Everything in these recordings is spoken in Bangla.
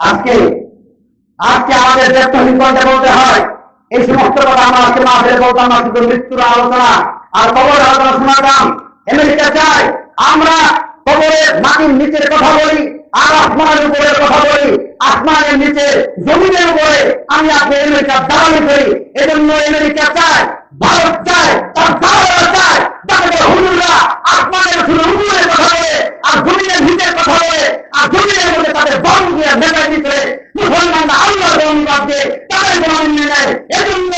আজকে আজকে আমাদের কণ্ঠে বলতে হয়, এই সমস্ত কথা আমরা আজকে ফেলে বলতাম না শুধু মৃত্যুর আলোচনা। আর কবরের আলোচনা শোনাতাম। আমেরিকা চাই, আমরা কবরের মাটির নিচের কথা বলি, আর আসমানের উপরের কথা বলি, আসমানের নিচে, জমিনের উপরে আমি আপনি আমেরিকার দালালি করি। এজন্য আমেরিকা চায় ভারত চায় তার দালালরা চায় হুজুররা আসমানের শুধু কথা বলে, আর জমিনের নিচের কথা বলে, আর জমিনের মধ্যে তাদের বম দিয়ে মেটাই দিতে মুসলমানরা আল্লাহ বাদ দিয়ে তাদের জমি নিয়ে নেয়। এজন্য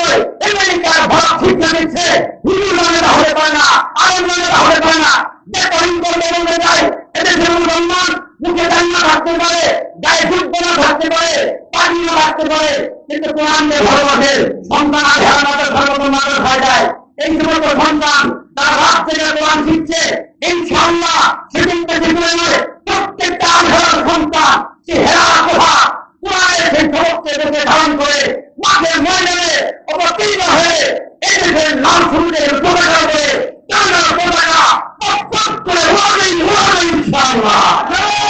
আমেরিকার ভারত শিক্ষা দিচ্ছে হুজুর হতে পারে না আলম মানেরা হতে পারে না। বেতন করতে বলতে চাই এদেশের মুসলমান মুখে জান্না থাকতে পারে, গায়ে যুদ্ধ না থাকতে পারে, পানি না থাকতে পারে। কিন্তু কোরআনকে ভালোবাসে, সন্তান হেরামাদের সর্বপ্রথম মানুষ হয়ে যায়। এই সমস্ত সন্তান, তারা রাত থেকে কোরআন শিখছে। ইনশাআল্লাহ সেদিনকে জীবনে নয় প্রত্যেকটা আধার সন্তান সে হেরা কোথা কোরআনের সেই সমস্ত দেশে ধারণ করে মাঠের ময়দানে অবতীর্ণ হয়ে এদেশের লাল সূর্যের পতাকা করে টানা পতাকা করে উড়াবেই উড়াবেই ইনশাআল্লাহ।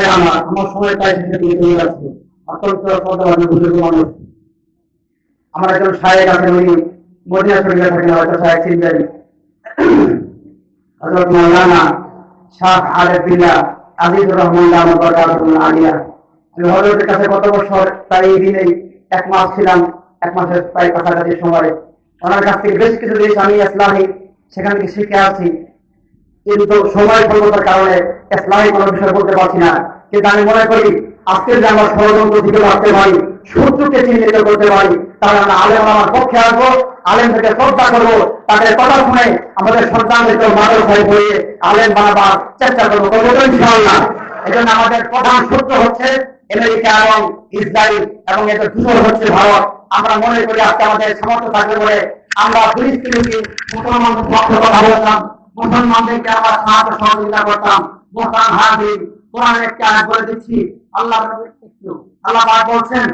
ভাই আমার আমার সময় মানুষ আমার একজন সাহেব আছেন উনি মদিনা শরীফে থাকেন হয়তো সাহেব চিনবেন হজরত মৌলানা শাহ আজিজুর রহমান আলিয়া আমি হজরতের কাছে গত বছর তাই এই এক মাস ছিলাম এক মাসের প্রায় কাছাকাছি সময় ওনার কাছ থেকে বেশ কিছু জিনিস আমি ইসলামী, সেখান থেকে শিখে আছি কিন্তু সময় স্বল্পতার কারণে ইসলামী কোনো বিষয় বলতে পারছি না। কিন্তু আমি মনে করি আজকের যে আমরা ষড়যন্ত্র দিকে রাখতে পারি, শত্রুকে চিহ্নিত করতে পারি, তাহলে আমরা আলেম আমার পক্ষে আসব, আলেম থেকে শ্রদ্ধা করব, তাদের কথা শুনে আমাদের সন্তানদেরকে মাদক হয়ে পড়িয়ে আলেম বানাবার চেষ্টা করব। করব তো ইনশাআল্লাহ? এই জন্য আমাদের প্রধান শত্রু হচ্ছে আমেরিকা এবং ইসরায়েল এবং এদের দূর হচ্ছে ভারত। আমরা মনে করি আজকে আমাদের সামর্থ্য থাকবে বলে আমরা ফিলিস্তিনি মুসলমানদের পক্ষে কথা বলতাম মুসলমানদেরকে আমরা সাহায্য সহযোগিতা করতাম? মোহতান হাজির কোরআনের একটি আয়াত বলে দিচ্ছি। আল্লাহ আল্লাহ পাক বলছেন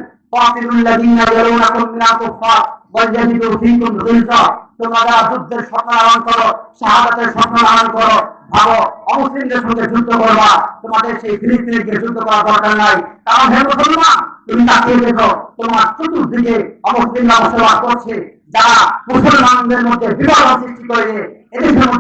চতুর্দিকে অমুসলিমরা করছে। যারা মুসলমানদের মধ্যে বিবাহ সৃষ্টি করে কিছু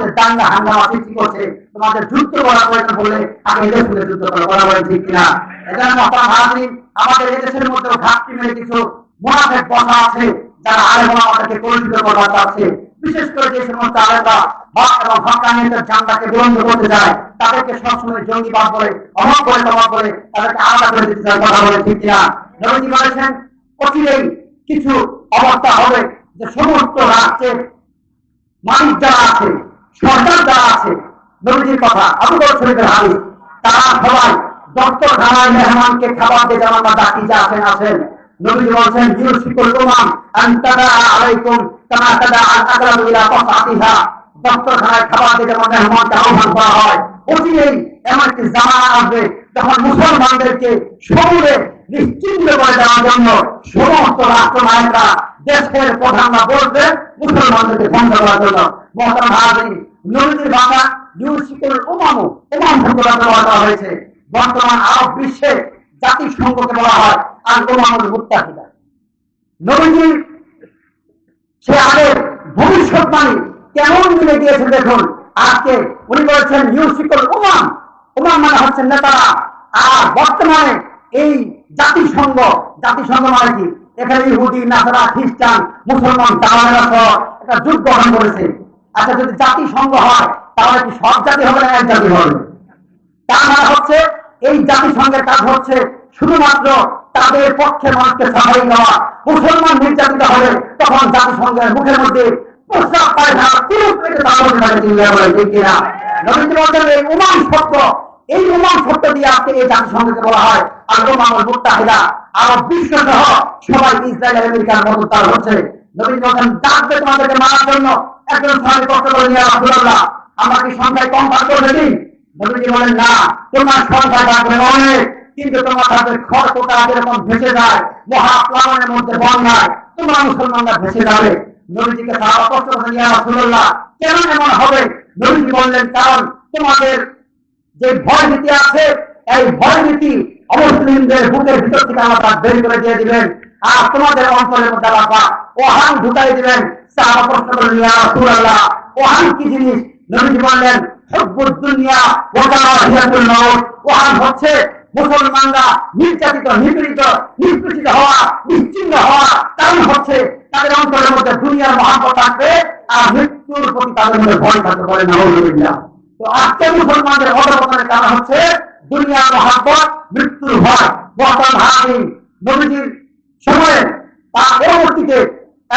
বিশেষ করে যে সমস্ত বুলন্দ করতে তাদেরকে সবসময় জঙ্গিবাদ বলে করে বলে তাদেরকে আলাদা করে দিতে চায়, কথা বলে, ঠিক কিনা? বলেছেন, অচিরেই কিছু অবস্থা হবে যে সমস্ত রাষ্ট্রের মালিক যারা আছে সরকার যারা আছে। নবীজির কথা আবু বকর শরীফের হাদিস। তারা সবাই দপ্তরখানায় মেহমানকে খাবার দিয়ে আমরা ডাকি যে আসেন আসেন। নবীজি বলছেন আলাইকুম দপ্তরখানায় খাবার দিয়ে যেমন মেহমানকে আহ্বান করা হয় অচিরেই এমন একটি জামানা আসবে যখন মুসলমানদেরকে সমূলে নিশ্চিন্ত করে দেওয়ার জন্য সমস্ত রাষ্ট্রনায়করা দেশের প্রধানরা বলবে মুসলমানদেরকে বন্ধ করার জন্য নবীজির ব্যবহার করা হয়েছে বর্তমান আরব বিশ্বে জাতিসংঘকে বলা হয় আর উমামুল মুত্তাহিদা নবীজি সে আগের ভবিষ্যৎবাণী কেমন মিলে দিয়েছে দেখুন আজকে উনি বলেছেন ইউসিকুল উমাম উমাম মানে হচ্ছে নেতারা আর বর্তমানে এই জাতিসংঘ জাতিসংঘ মানে কি? এখানে ইহুদি, নাসারা, খ্রিস্টান, মুসলমান দালালেরা সহ একটা যুগ গঠন করেছে। আচ্ছা যদি জাতিসংঘ হয়, তাহলে কি সব জাতি হবে না এক জাতি হবে? তার মানে হচ্ছে, এই জাতিসংঘের কাজ হচ্ছে শুধুমাত্র তাদের পক্ষে মানুষকে সাহায্য দেওয়া। মুসলমান নির্যাতিত হবে তখন জাতিসংঘের মুখের মধ্যে প্রস্তাব পায় না। পুরো পেটে তার মধ্যে থাকে চিন্তা করে কিনা নবীজি এই উমান শব্দ এই উমান সত্য দিয়ে আজকে এই জাতিসংঘকে বলা হয়। আর রোমানুল মুত্তাহিদা আরব বিশ্ব সহ সবাই ইসরায়েল আমেরিকার মদতদার হচ্ছে। নবীন যখন ডাকবে তোমাদেরকে মারার জন্য একজন সাহাবী কষ্ট করে নিয়ে রাসূলুল্লাহ আমরা কি সংখ্যায় কম ভাগ করে দিই নবীজি বলেন, না, তোমার সংখ্যা থাকবে অনেক, কিন্তু তোমার হাতে খড়কোটা যেরকম ভেসে যায়, মহাপ্লাবনের মধ্যে বন্যায় তোমরা মুসলমানরা ভেসে যাবে। নবীজিকে সারা কষ্ট করে নিয়ে রাসূলুল্লাহ কেন এমন হবে? নবীজি বললেন, কারণ তোমাদের যে ভয় নীতি আছে, এই ভয় নীতি অমুসলিমদের বুকের ভিতর থেকে আল্লাহ বের করে দিয়ে দিবেন। আর তোমাদের অঞ্চলের মধ্যে আল্লাহ ওহান ঢুকাই দিবেন। ওহান কি জিনিস? বললেন হুব্বুদ মুসলমানরা নির্যাতিত মৃত্যুর প্রতি তাদের মধ্যে ভয় থাকতে পারে না তো আজকে মুসলমানদের অধপতনের কারণ হচ্ছে দুনিয়ার মহাব্বত, মৃত্যুর ভয়। বর্তমান হারানি নবীজির সময়ে তার পরবর্তীতে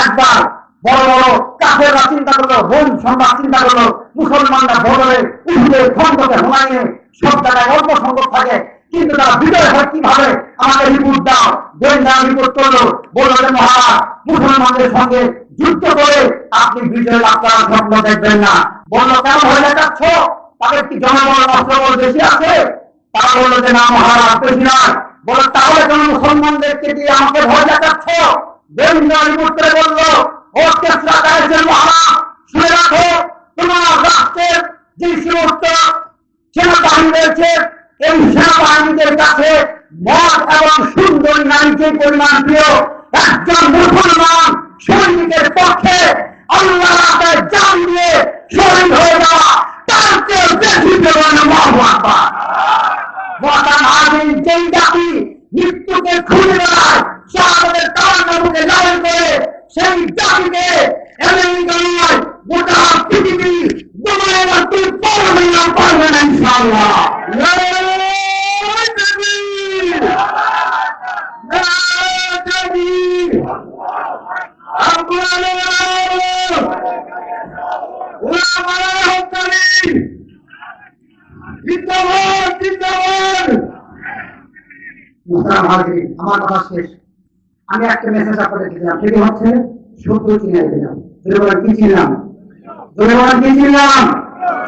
একবার বড় বড় কাফেররা চিন্তা করল রোম সম্রাট চিন্তা করল, মুসলমানরা বদলে উঠবে খন্দকে হুমায়ুনে সব জায়গায় অল্প সংখ্যক থাকে। কিন্তু তারা বিজয় হয় কীভাবে? আমাদের রিপোর্ট দাও। গোয়েন্দা রিপোর্ট করল। বলল মহারাজ, মুসলমানদের সঙ্গে যুদ্ধ করে আপনি বিজয় লাভ করার স্বপ্ন দেখবেন না। বলল কেন হয়ে দেখাচ্ছ? তাদের কি জনগণ অস্ত্রবল বেশি আছে? তারা বলল যে না মহারাজ বেশি নয়। বলো, তাহলে কেন মুসলমানদেরকে দিয়ে আমাকে ভয় দেখাচ্ছ? করে বলল, ও তেসরা গায়েছেন মহারাজ শুনে রাখো, তোমার রাষ্ট্রের যে সমস্ত সেনাবাহিনী রয়েছে, এই সেনাবাহিনীদের কাছে মদ এবং সুন্দরী নারী যে পরিমাণ প্রিয় একজন মুসলমান সৈনিকের পক্ষে আল্লাহ জান দিয়ে শহীদ হয়ে যাওয়া, তার চেয়ে বেশি দেবেন বর্তমান আদিন যেই জাতি মৃত্যুকে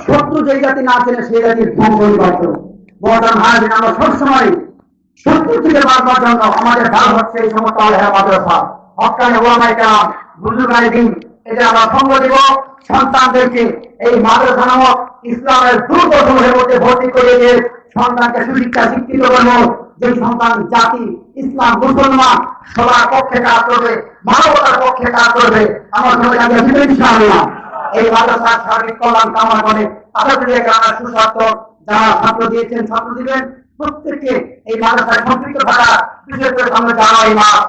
শত্রু যে জাতি না চেনে, সেই জাতির আমরা সবসময় শত্রু থেকে বাঁচবার জন্য আমাদের ভাগ হচ্ছে এই সমস্ত এই মাদ্রাসা নামক ইসলামের ভর্তি করে দিয়ে সন্তানকে সুশিক্ষা, শিক্ষিত করব। যে সন্তান, জাতি, ইসলাম, মুসলমান, সবার পক্ষে কাজ করবে, মানবতার পক্ষে কাজ করবে। আমার সবাই ইনশাআল্লাহ। এই মাদ্রাসার সার্বিক কল্যাণ কামনা করে তাদের গ্রামের সুস্বাস্থ্য যারা ছাত্র দিয়েছেন, ছাত্র দিবেন, প্রত্যেককে এই মাদ্রাসায় সম্পৃক্ত থাকা বিশেষ করে সামনে এই মাস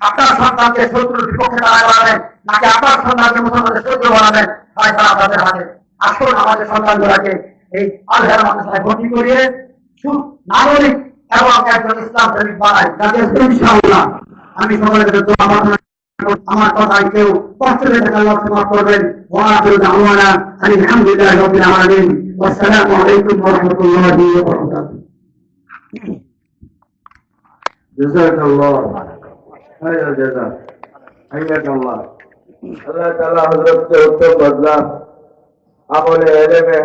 আপনার সন্তানকে শত্রুর বিপক্ষে দাঁড়া করাবেন নাকি আপনার সন্তানকে মুসলমানদের শত্রু বানাবেন, তাই তারা আপনাদের হাতে। আসুন আমাদের সন্তানগুলোকে এই আলহের মাদ্রাসায় ভর্তি করিয়ে সুখ নাগরিক এবং একজন ইসলাম শরীফ বাড়াই যাতে ইনশাআল্লাহ আমি সকলের আমার কথায় কেউ কষ্ট পেতে আল্লাহ ক্ষমা করবেন। ওয়াকুল দাওয়ানা আলহামদুলিল্লাহ রাব্বিল আলামিন। আসসালামু আলাইকুম ওয়া রাহমাতুল্লাহি ওয়া বারাকাতুহু। জাযাকাল্লাহ। খায়রা জাযা। হাইয়াকাল্লাহ। আল্লাহ তাআলা হযরতকে উত্তম বদলা আমলে এলেমে